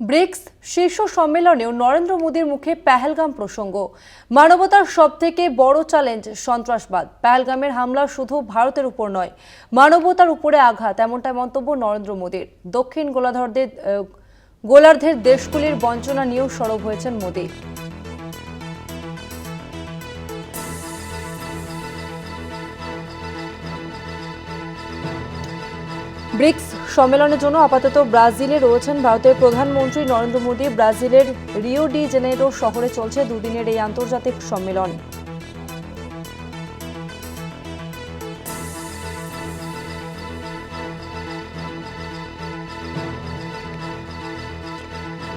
Bricks শীর্ষ সম্মেলনেও নরেন্দ্র মোদীর মুখে পেহেলগাম প্রসঙ্গ। মানবতার সবথেকে বড় চ্যালেঞ্জ সন্ত্রাসবাদ। পেহেলগামের হামলা শুধু ভারতের উপর নয়, মানবতার উপরে আঘাত এমনটাই মন্তব্য নরেন্দ্র মোদীর। দক্ষিণ গোলাধরদের গোলার্ধের দেশগুলির বঞ্চনা নিয়েও সরব হয়েছেন মোদী। ব্রিক্স সম্মেলনের জন্য আপাতত ব্রাজিলে রয়েছেন ভারতের প্রধানমন্ত্রী নরেন্দ্র মোদী। ব্রাজিলের রিও ডি জেনেরো শহরে চলছে দুদিনের এই আন্তর্জাতিক সম্মেলন।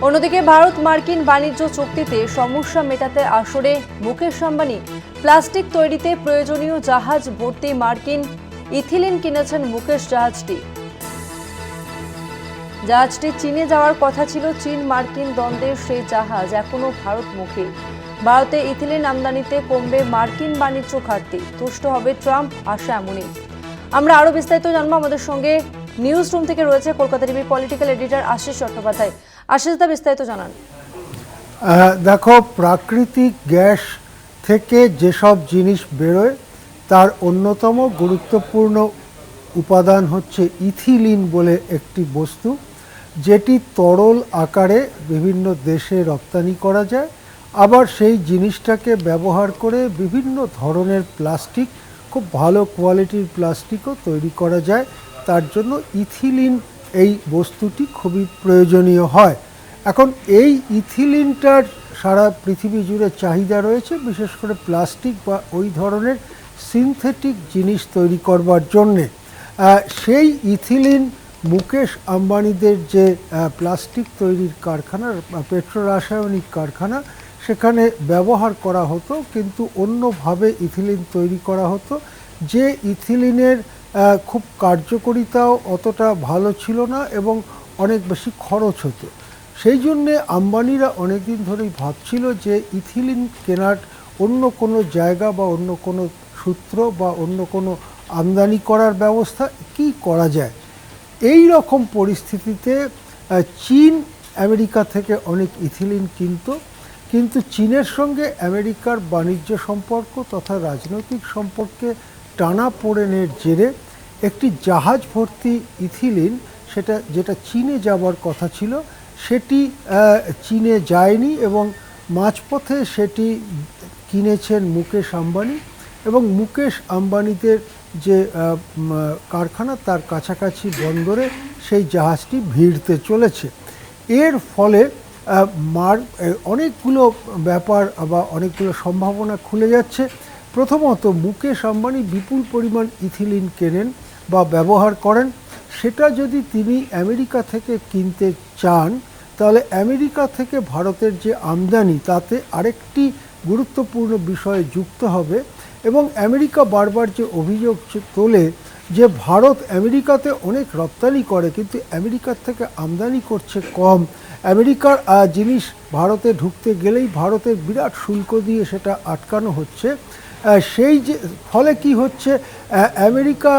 অন্যদিকে ভারত মার্কিন বাণিজ্য চুক্তিতে সমস্যা মেটাতে আসরে মুকেশ আম্বানি। প্লাস্টিক তৈরিতে প্রয়োজনীয় জাহাজ ভর্তি মার্কিন ইথিলিন কিনেছেন মুকেশ জাহাজটি। জাহাজটি চীনে যাওয়ার কথা ছিল। চীন মার্কিন দ্বন্দ্বের সেই জাহাজ এখনও ভারতমুখী। ভারতে ইথিলিন আমদানিতে কমবে মার্কিন বাণিজ্য ঘাটতি। তুষ্ট হবে ট্রাম্প, আশা এমনই। আমরা আরও বিস্তারিত জানব আমাদের সঙ্গে। নিউজ রুম থেকে রয়েছে কলকাতা টিভির পলিটিক্যাল এডিটর আশিস চট্টোপাধ্যায়। আশিস দা, বিস্তারিত জানান। দেখো, প্রাকৃতিক গ্যাস থেকে যেসব জিনিস বেরোয়, তার অন্যতম গুরুত্বপূর্ণ উপাদান হচ্ছে ইথিলিন বলে একটি বস্তু। যেটি তরল আকারে বিভিন্ন দেশে রপ্তানি করা যায়। আবার সেই জিনিসটাকে ব্যবহার করে বিভিন্ন ধরনের প্লাস্টিক, খুব ভালো কোয়ালিটির প্লাস্টিকও তৈরি করা যায়। তার জন্য ইথিলিন এই বস্তুটি খুবই প্রয়োজনীয় হয়। এখন এই ইথিলিনটার সারা পৃথিবী জুড়ে চাহিদা রয়েছে, বিশেষ করে প্লাস্টিক বা ওই ধরনের সিনথেটিক জিনিস তৈরি করবার জন্যে। সেই ইথিলিন মুকেশ আম্বানিদের যে প্লাস্টিক তৈরির কারখানা পেট্রো রাসায়নিক কারখানা, সেখানে ব্যবহার করা হতো, কিন্তু অন্যভাবে ইথিলিন তৈরি করা হতো। যে ইথিলিনের খুব কার্যকরিতাও অতটা ভালো ছিল না এবং অনেক বেশি খরচ হতো। সেই জন্যে আম্বানিরা অনেকদিন ধরেই ভাবছিল যে ইথিলিন কেনার অন্য কোনো জায়গা বা অন্য কোনো সূত্র বা অন্য কোনো আমদানি করার ব্যবস্থা কি করা যায়। এই রকম পরিস্থিতিতে চীন আমেরিকা থেকে অনেক ইথিলিন কিনত, কিন্তু চীনের সঙ্গে আমেরিকার বাণিজ্য সম্পর্ক তথা রাজনৈতিক সম্পর্কে টানা পোড়েনের জেরে একটি জাহাজ ভর্তি ইথিলিন সেটা, যেটা চীনে যাবার কথা ছিল, সেটি চীনে যায়নি এবং মাঝপথে সেটি কিনেছেন মুকেশ আম্বানি এবং মুকেশ আম্বানিদের যে কারখানা তার কাছাকাছি বন্দরে সেই জাহাজটি ভিড়তে চলেছে। এর ফলে মার অনেকগুলো ব্যাপার বা অনেকগুলো সম্ভাবনা খুলে যাচ্ছে। প্রথমত, মুকেশ আম্বানি বিপুল পরিমাণ ইথিলিন কেনেন বা ব্যবহার করেন। সেটা যদি তিনি আমেরিকা থেকে কিনতে চান, তাহলে আমেরিকা থেকে ভারতের যে আমদানি, তাতে আরেকটি গুরুত্বপূর্ণ বিষয় যুক্ত হবে। এবং আমেরিকা বারবার যে অভিযোগ তোলে যে ভারত আমেরিকাতে অনেক রপ্তানি করে, কিন্তু আমেরিকার থেকে আমদানি করছে কম। আমেরিকার জিনিস ভারতে ঢুকতে গেলেই ভারতের বিরাট শুল্ক দিয়ে সেটা আটকানো হচ্ছে। সেই যে, ফলে কি হচ্ছে? আমেরিকা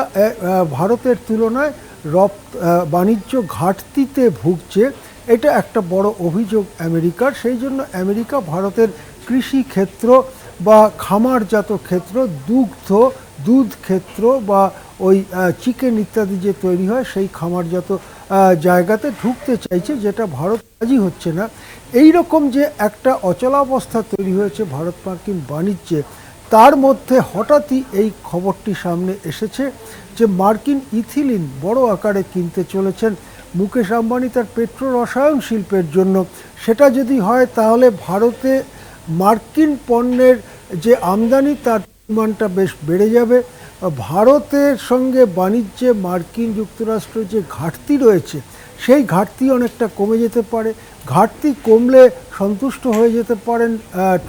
ভারতের তুলনায় রপ বাণিজ্য ঘাটতিতে ভুগছে। এটা একটা বড় অভিযোগ আমেরিকার। সেই জন্য আমেরিকা ভারতের কৃষি ক্ষেত্র বা খামারজাত ক্ষেত্র, দুগ্ধ, দুধ ক্ষেত্র বা ওই চিকেন ইত্যাদি যে তৈরি হয়, সেই খামারজাত জায়গাতে ঢুকতে চাইছে, যেটা ভারত কাজই হচ্ছে না। এই রকম যে একটা অচলাবস্থা তৈরি হয়েছে ভারত মার্কিন বাণিজ্যে, তার মধ্যে হঠাৎই এই খবরটি সামনে এসেছে যে মার্কিন ইথিলিন বড় আকারে কিনতে চলেছেন মুকেশ আম্বানি তার পেট্রো রসায়ন শিল্পের জন্য। সেটা যদি হয় তাহলে ভারতে মার্কিন পণ্যের যে আমদানি, তার পরিমাণটা বেশ বেড়ে যাবে। ভারতের সঙ্গে বাণিজ্যে মার্কিন যুক্তরাষ্ট্র যে ঘাটতি রয়েছে, সেই ঘাটতি অনেকটা কমে যেতে পারে। ঘাটতি কমলে সন্তুষ্ট হয়ে যেতে পারেন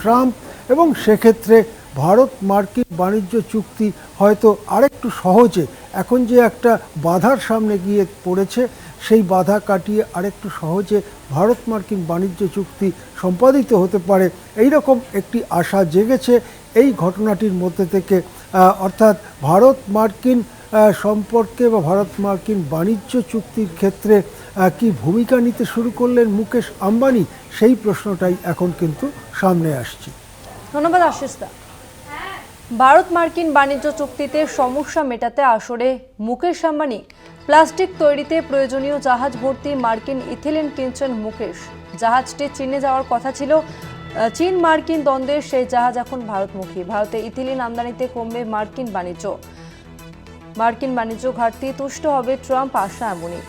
ট্রাম্প। এবং সেক্ষেত্রে ভারত মার্কিন বাণিজ্য চুক্তি হয়তো আরেকটু সহজে, এখন যে একটা বাধার সামনে গিয়ে পড়েছে সেই বাধা কাটিয়ে আরেকটু সহজে ভারত মার্কিন বাণিজ্য চুক্তি সম্পাদিত হতে পারে। এই রকম একটি আশা জেগেছে এই ঘটনাটির মধ্যে থেকে। অর্থাৎ ভারত মার্কিন সম্পর্কে বা ভারত মার্কিন বাণিজ্য চুক্তির ক্ষেত্রে কি ভূমিকা নিতে শুরু করলেন মুকেশ আম্বানি? সেই প্রশ্নটাই এখন কিন্তু সামনে আসছে। ধন্যবাদ আশিস দা ভারত মার্কিন বাণিজ্য চুক্তিতে সমস্যা মেটাতে আসরে মুকেশ আম্বানি। প্লাস্টিক তৈরিতে প্রয়োজনীয় জাহাজ ভর্তি মার্কিন ইথিলিন কিনছেন মুকেশ। জাহাজটি চীনে যাওয়ার কথা ছিল। চীন মার্কিন দ্বন্দ্বের সেই জাহাজ এখন ভারতমুখী। ভারতে ইথিলিন আমদানিতে কমবে মার্কিন বাণিজ্য। মার্কিন বাণিজ্য ঘাটতি তুষ্ট হবে ট্রাম্প, আশা এমনই।